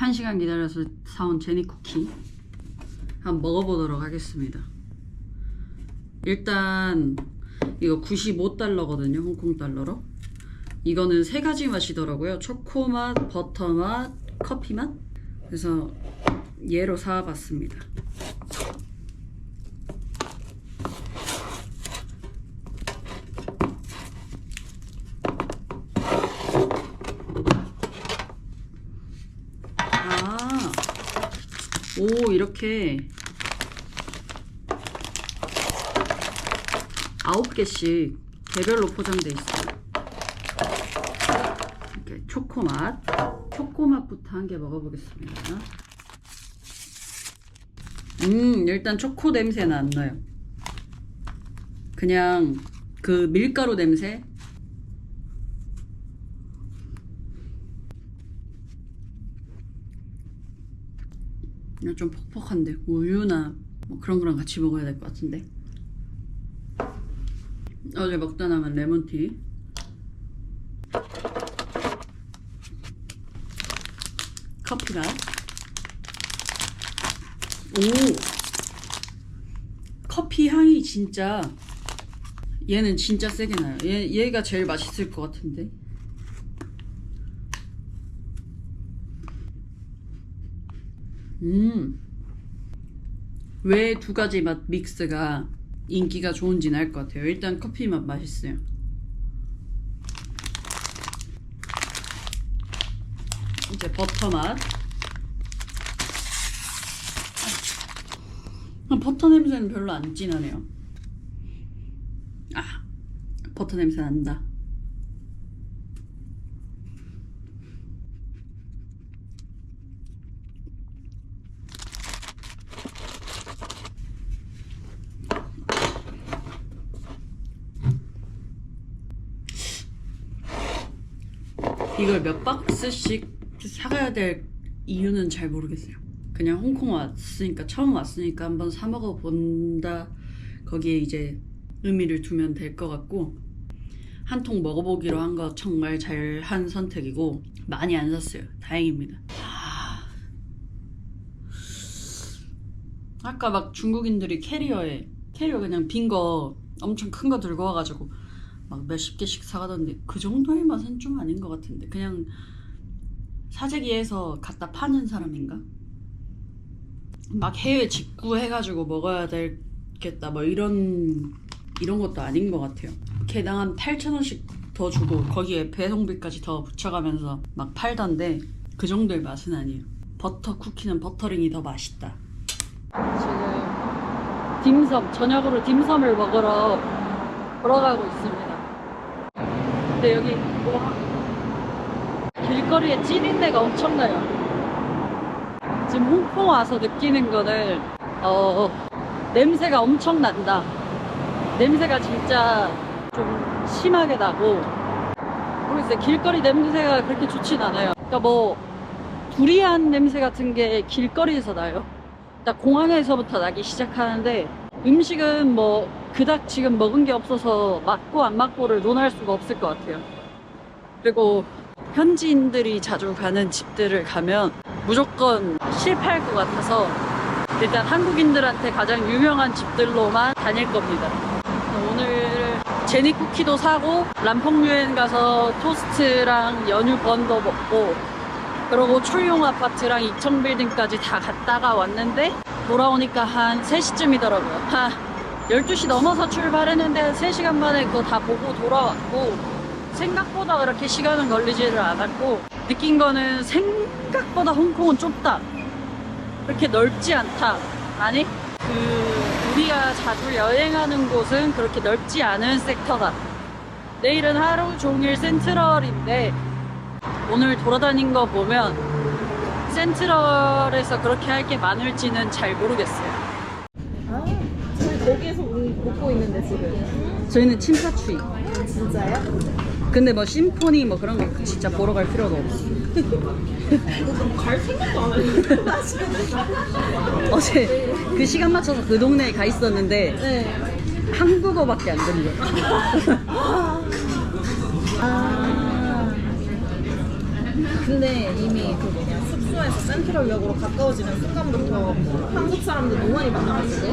한 시간 기다려서 사온 제니 쿠키 한번 먹어보도록 하겠습니다. 일단 이거 95달러거든요, 홍콩 달러로. 이거는 세 가지 맛이더라고요. 초코 맛, 버터 맛, 커피 맛. 그래서 얘로 사와봤습니다. 아, 오, 이렇게 아홉 개씩 개별로 포장돼 있어요. 이렇게 초코 맛, 초코 맛부터 한 개 먹어보겠습니다. 음, 일단 초코 냄새는 안 나요. 그냥 그 밀가루 냄새. 이거 좀 퍽퍽한데 우유나 뭐 그런 거랑 같이 먹어야 될 것 같은데. 어제 먹다 남은 레몬티. 커피가. 오! 커피 향이 진짜. 얘는 진짜 세게 나요. 얘, 얘가 제일 맛있을 것 같은데. 음. 왜 두 가지 맛 믹스가 인기가 좋은지는 알 것 같아요. 일단 커피 맛 맛있어요. 이제 버터 맛. 아, 버터 냄새는 별로 안 진하네요. 아, 버터 냄새 난다. 이걸 몇 박스씩 사가야 될 이유는 잘 모르겠어요. 그냥 홍콩 왔으니까 처음 왔으니까 한번 사 먹어 본다 거기에 이제 의미를 두면 될 것 같고 한 통 먹어보기로 한 거 정말 잘 한 선택이고 많이 안 샀어요. 다행입니다. 하... 아까 막 중국인들이 캐리어에 캐리어 그냥 빈 거 엄청 큰 거 들고 와가지고 막 몇십 개씩 사가던데 그 정도의 맛은 좀 아닌 것 같은데. 그냥 사재기에서 갖다 파는 사람인가? 막 해외 직구해가지고 먹어야 되겠다 뭐 이런 이런 것도 아닌 것 같아요. 개당 한 8,000원씩 더 주고 거기에 배송비까지 더 붙여가면서 막 팔던데 그 정도의 맛은 아니에요. 버터 쿠키는 버터링이 더 맛있다. 지금 딤섬 저녁으로 딤섬을 먹으러 걸어가고 있습니다 근데 여기 와 길거리에 찌린내가 엄청나요. 지금 홍콩 와서 느끼는 거는 어 냄새가 엄청 난다. 냄새가 진짜 좀 심하게 나고 모르겠어요. 길거리 냄새가 그렇게 좋진 않아요. 그러니까 뭐 두리안 냄새 같은 게 길거리에서 나요. 일단 공항에서부터 나기 시작하는데 음식은 뭐 그닥 지금 먹은 게 없어서 맞고 안 맞고를 논할 수가 없을 것 같아요. 그리고 현지인들이 자주 가는 집들을 가면 무조건 실패할 것 같아서 일단 한국인들한테 가장 유명한 집들로만 다닐 겁니다. 오늘 제니 쿠키도 사고 람퐁유엔 가서 토스트랑 연유 번도 먹고 그리고 출용 아파트랑 이청 빌딩까지 다 갔다가 왔는데 돌아오니까 한 3시쯤이더라고요. 한 12시 넘어서 출발했는데 한 3시간 만에 그거 다 보고 돌아왔고 생각보다 그렇게 시간은 걸리지를 않았고 느낀 거는 생각보다 홍콩은 좁다. 그렇게 넓지 않다. 아니 그 우리가 자주 여행하는 곳은 그렇게 넓지 않은 섹터다. 내일은 하루 종일 센트럴인데 오늘 돌아다닌 거 보면 센트럴에서 그렇게 할 게 많을지는 잘 모르겠어요. 거기에서 먹고 있는데 지금. 저희는 침사추이. 진짜요? 근데 뭐 심포니 뭐 그런 거 진짜 보러 갈 필요도 없어. 갈 생각도 안 했는데. 어제 그 시간 맞춰서 그 동네에 가 있었는데 네. 한국어밖에 안 들려. 아. 근데 이미 그 뭐냐 숙소에서 센트럴역으로 가까워지는 순간부터 한국 사람들 너무 많이 만나가지고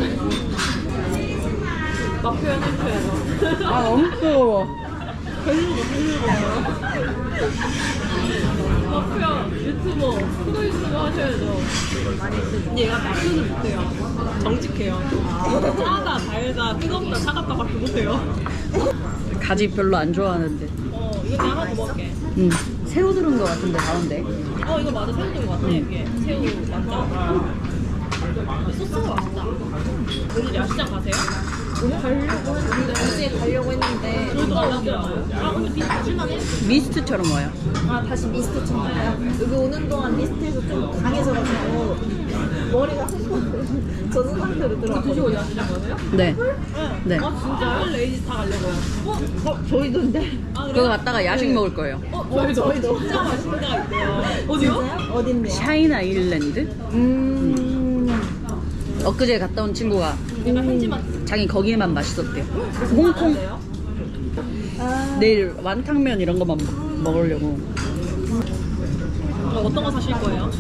막 표현해줘야죠 아 너무 뜨거워. 마표 유튜버 프로 유튜버 하셔야죠. 얘가 마표는 못해요. 정직해요. 짜다 달다 뜨겁다 차갑다 밖에 못해요. 가지 별로 안 좋아하는데. 어 이거 내가 하나 더 먹을게. 음 새우 들은 거 같은데 가운데. 어 이거 맞아. 새우인 것 같아 이게. 새우 맞죠? 소스가 맛있다. 오늘 야시장 가세요? 오늘 가려고 했는데 가려고? 미스트처럼 와요. 아 다시 미스트처럼 가요? 여기 오는 동안 미스트에서 좀 강해져가지고 머리가 젖은 상태로 야시장 가세요? 네. 네. 아 진짜요? 레이지 다 가려고요 어? 어 저희도인데 아 그거 갔다가 야식 먹을 거예요. 어 저희도 저희도 진짜 맛있는 데가 있대요 어디요? 어딘데요? 샤이나 아일랜드? 음 엊그제 갔다 온 친구가 자기 거기만 맛있었대요. 홍콩 아, 내일 완탕면 이런 것만 먹- 먹으려고. 어, 어떤 거 사실 거예요?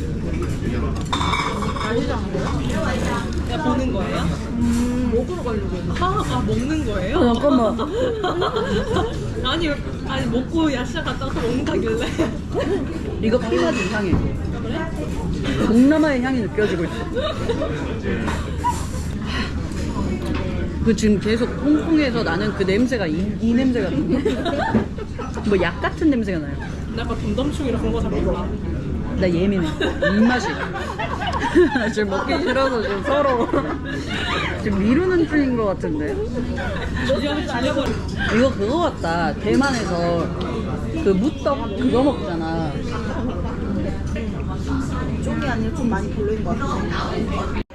그냥 보는 거예요? 음, 먹으러 가려고 아, 아 먹는 거예요? 어, 잠깐만. 아니 아니 먹고 야시장 갔다가 또 먹는다길래 이거 피마지 이상해. 동남아의 향이 느껴지고 있어. 그 지금 계속 홍콩에서 나는 그 냄새가 이, 이 냄새가 뭐약 같은 냄새가 나요. 나 약간 덤덤충이라 그런 거 잘 몰라 나 예민해. 입맛이. 지금 먹기 싫어서 좀 서로 지금 미루는 중인 것 같은데. 이거 그거 같다. 대만에서 그 무떡 그거 먹잖아. 아니라 좀 많이 별로인 것 같아